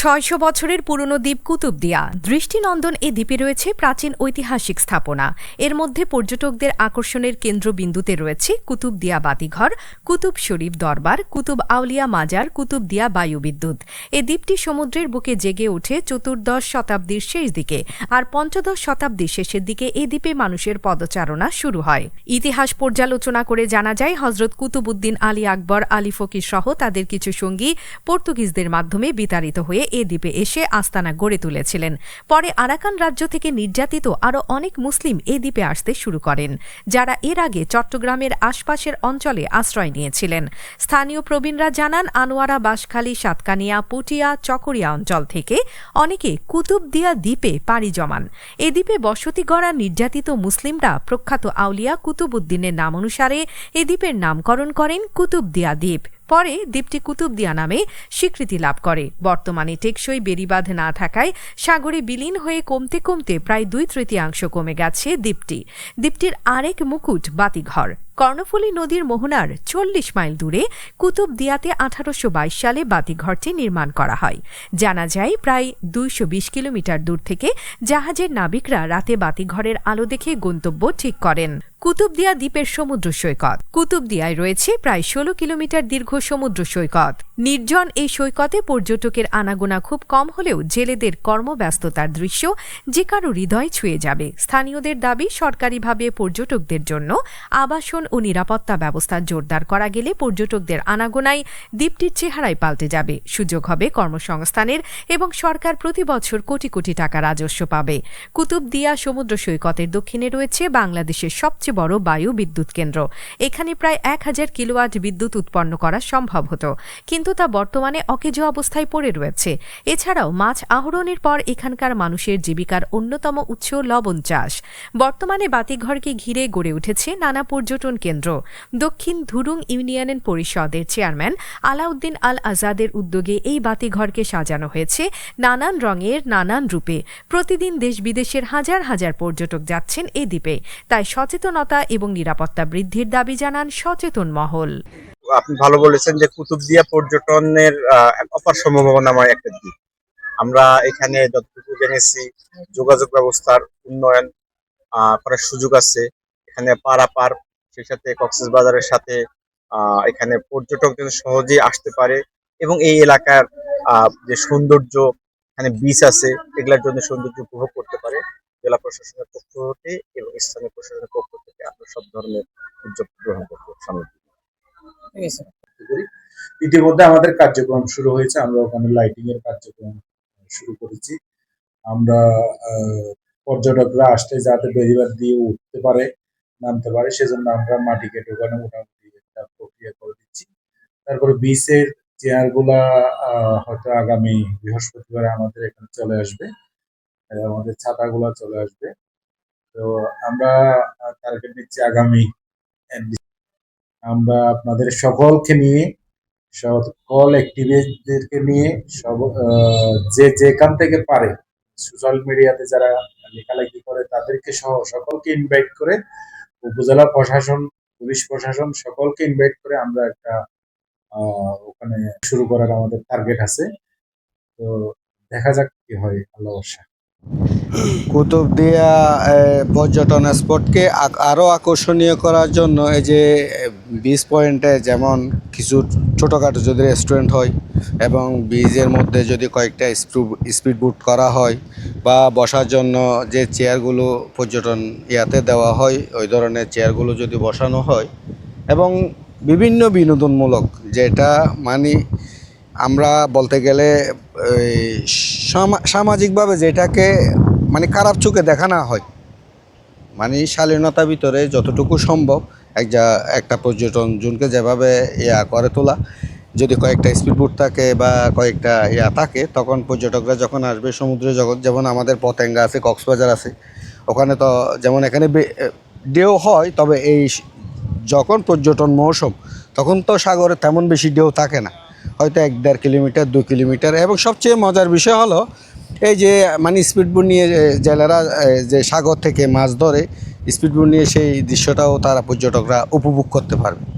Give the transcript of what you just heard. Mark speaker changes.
Speaker 1: ছয়শো বছরের পুরনো দ্বীপ কুতুবদিয়া। দৃষ্টিনন্দন এ দ্বীপে রয়েছে প্রাচীন ঐতিহাসিক স্থাপনা। এর মধ্যে পর্যটকদের আকর্ষণের কেন্দ্রবিন্দুতে রয়েছে কুতুবদিয়া বাতিঘর, কুতুব শরীফ দরবার, কুতুব আউলিয়া মাজার কুতুবদিয়া বায়ুবিদ্যুৎ এ দ্বীপটি সমুদ্রের বুকে জেগে ওঠে চতুর্দশ শতাব্দীর শেষ দিকে আর পঞ্চদশ শতাব্দীর শেষের দিকে এ দ্বীপে মানুষের পদচারণা শুরু হয়। ইতিহাস পর্যালোচনা করে জানা যায় হজরত কুতুবুদ্দিন আলী আকবর, আলী ফকির সহ তাদের কিছু সঙ্গী পর্তুগিজদের মাধ্যমে বিতাড়িত হয়ে এ দ্বীপে এসে আস্তানা গড়ে তুলেছিলেন। পরে আরাকান রাজ্য থেকে নির্যাতিত আরও অনেক মুসলিম এ দ্বীপে আসতে শুরু করেন, যারা এর আগে চট্টগ্রামের আশপাশের অঞ্চলে আশ্রয় নিয়েছিলেন। স্থানীয় প্রবীণরা জানান, আনোয়ারা, বাঁশখালী, সাতকানিয়া, পুটিয়া, চকরিয়া অঞ্চল থেকে অনেকে কুতুবদিয়া দ্বীপে পাড়ি জমান। এ দ্বীপে বসতি গড়া নির্যাতিত মুসলিমরা প্রখ্যাত আউলিয়া কুতুবুদ্দিনের নাম অনুসারে এ দ্বীপের নামকরণ করেন কুতুবদিয়া দ্বীপ। পরে দ্বীপটি কুতুবদিয়া নামে স্বীকৃতি লাভ করে। বর্তমানে টেকসই বেড়িবাঁধ না থাকায় সাগরে বিলীন হয়ে কমতে কমতে প্রায় দুই তৃতীয়াংশ কমে গেছে দ্বীপটি। দ্বীপটির আরেক মুকুট বাতিঘর। কর্ণফুলী নদীর মোহনার চল্লিশ মাইল দূরে কুতুবদিয়াতে আঠারোশো বাইশ সালে বাতিঘরটি নির্মাণ করা হয়। জানা যায়, প্রায় দুইশো বিশ কিলোমিটার দূর থেকে জাহাজের নাবিকরা রাতে বাতিঘরের আলো দেখে গন্তব্য ঠিক করেন। কুতুবদিয়া দ্বীপের সমুদ্র সৈকত। কুতুবদিয়ায় রয়েছে প্রায় ষোলো কিলোমিটার দীর্ঘ সমুদ্র সৈকত। নির্জন এই সৈকতে পর্যটকের আনাগোনা খুব কম হলেও জেলেদের কর্মব্যস্ততার দৃশ্য যে কারও হৃদয় ছুঁয়ে যাবে। স্থানীয়দের দাবি, সরকারিভাবে পর্যটকদের জন্য আবাসন ও নিরাপত্তা ব্যবস্থা জোরদার করা গেলে পর্যটকদের আনাগোনায় দ্বীপটির চেহারায় পাল্টে যাবে। সুযোগ হবে কর্মসংস্থানের এবং সরকার প্রতি বছর কোটি কোটি টাকা রাজস্ব পাবে। কুতুবদিয়া সমুদ্র সৈকতের দক্ষিণে রয়েছে বাংলাদেশের সবচেয়ে বড় বায়ু বিদ্যুৎ কেন্দ্র। এখানে প্রায় এক হাজার কিলোওয়াট বিদ্যুৎ উৎপন্ন করা সম্ভব হতো। কিন্তু তা বর্তমানে অকেজো অবস্থায় পড়ে রয়েছে। এছাড়াও মাছ আহরণের পর এখানকার মানুষের জীবিকার অন্যতম উৎস লবণ চাষ। বর্তমানে বাতিঘরকে ঘিরে গড়ে উঠেছে নানা পর্যটন কেন্দ্র। দক্ষিণ ধুরুং ইউনিয়ন পরিষদের চেয়ারম্যান আলাউদ্দিন আল আজাদের উদ্যোগে এই বাতিঘরকে সাজানো হয়েছে নানান রঙের, নানান রূপে। প্রতিদিন দেশ বিদেশের হাজার হাজার পর্যটক যাচ্ছেন এ দ্বীপে। তাই সচেতনতা এবং নিরাপত্তা বৃদ্ধির দাবি জানান সচেতন মহল।
Speaker 2: আপনি ভালো বলেছেন যে কুতুবদিয়া পর্যটনের অপার সম্ভাবনাময় একটা দিক। আমরা এখানে যতটুকু জেনেছি, যোগাযোগ ব্যবস্থার উন্নয়ন করার সুযোগ আছে। এখানে পারাপার, সেই সাথে কক্সেস বাজারের সাথে এখানে পর্যটক যেন সহজেই আসতে পারে এবং এই এলাকার যে সৌন্দর্য, এখানে বিচ আছে, এগুলোর জন্য সৌন্দর্য উপভোগ করতে পারে। জেলা প্রশাসনের পক্ষ হতে এবং স্থানীয় প্রশাসনের পক্ষ সব ধরনের উদ্যোগ গ্রহণ করব সামনে
Speaker 3: করি। ইতিমধ্যে আমাদের কার্যক্রম শুরু হয়েছে আমরা ওখানে লাইটিং এর কার্যক্রম শুরু করেছি। আমরা আহ, পর্যটকরা আসতে যাতে বেরিবার দিয়ে উঠতে পারে নামতে পারে সেজন্য আমরা মাটি কেটে ওখানে মোটামুটি একটা প্রক্রিয়া করে দিচ্ছি। তারপরে বিচের চেয়ারগুলা আহ, হয়তো আগামী বৃহস্পতিবার আমাদের এখানে চলে আসবে। আমাদের ছাতাগুলা চলে আসবে। তো আমরা টার্গেট নিচ্ছি আগামী আমরা আপনাদের সকলকে নিয়ে, সকল অ্যাক্টিভিস্টদেরকে নিয়ে সব যে যেখান থেকে পারে সোশ্যাল মিডিয়াতে যারা লেখালেখি করে, তাদেরকে সহ সকলকে ইনভাইট করে উপজেলা প্রশাসন, পুলিশ প্রশাসন সকলকে ইনভাইট করে আমরা একটা ওখানে শুরু করার আমাদের টার্গেট আছে। তো দেখা যাক কি হয়, আল্লাহ
Speaker 4: কুতুবদিয়া পর্যটন স্পটকে আরও আকর্ষণীয় করার জন্য এই যে বিচ পয়েন্টে যেমন কিছু ছোটোখাটো যদি রেস্টুরেন্ট হয় এবং বীজের মধ্যে যদি কয়েকটা স্পিড বুট করা হয় বা বসার জন্য যে চেয়ারগুলো পর্যটন ইয়াতে দেওয়া হয়, ওই ধরনের চেয়ারগুলো যদি বসানো হয় এবং বিভিন্ন বিনোদনমূলক যেটা মানে আমরা বলতে গেলে সামাজিকভাবে যেটাকে মানে খারাপ চোখে দেখা না হয়। মানে শালীনতার ভিতরে যতটুকু সম্ভব এক যা একটা পর্যটন জোনকে যেভাবে ইয়া করে তোলা। যদি কয়েকটা স্পিডবোট থাকে বা কয়েকটা ইয়া থাকে, তখন পর্যটকরা যখন আসবে, সমুদ্রে জগৎ যেমন আমাদের পতেঙ্গা আছে, কক্সবাজার আছে, ওখানে তো যেমন এখানে ঢেউ হয়, তবে এই যখন পর্যটন মৌসুম, তখন তো সাগরে তেমন বেশি ঢেউ থাকে না। হয়তো এক দেড় কিলোমিটার, দু কিলোমিটার। এবং সবচেয়ে মজার বিষয় হলো, এই যে মানে স্পিডবোট নিয়ে জেলেরা যে সাগর থেকে মাছ ধরে, স্পিডবোট নিয়ে সেই দৃশ্যটাও তারা পর্যটকরা উপভোগ করতে পারবে।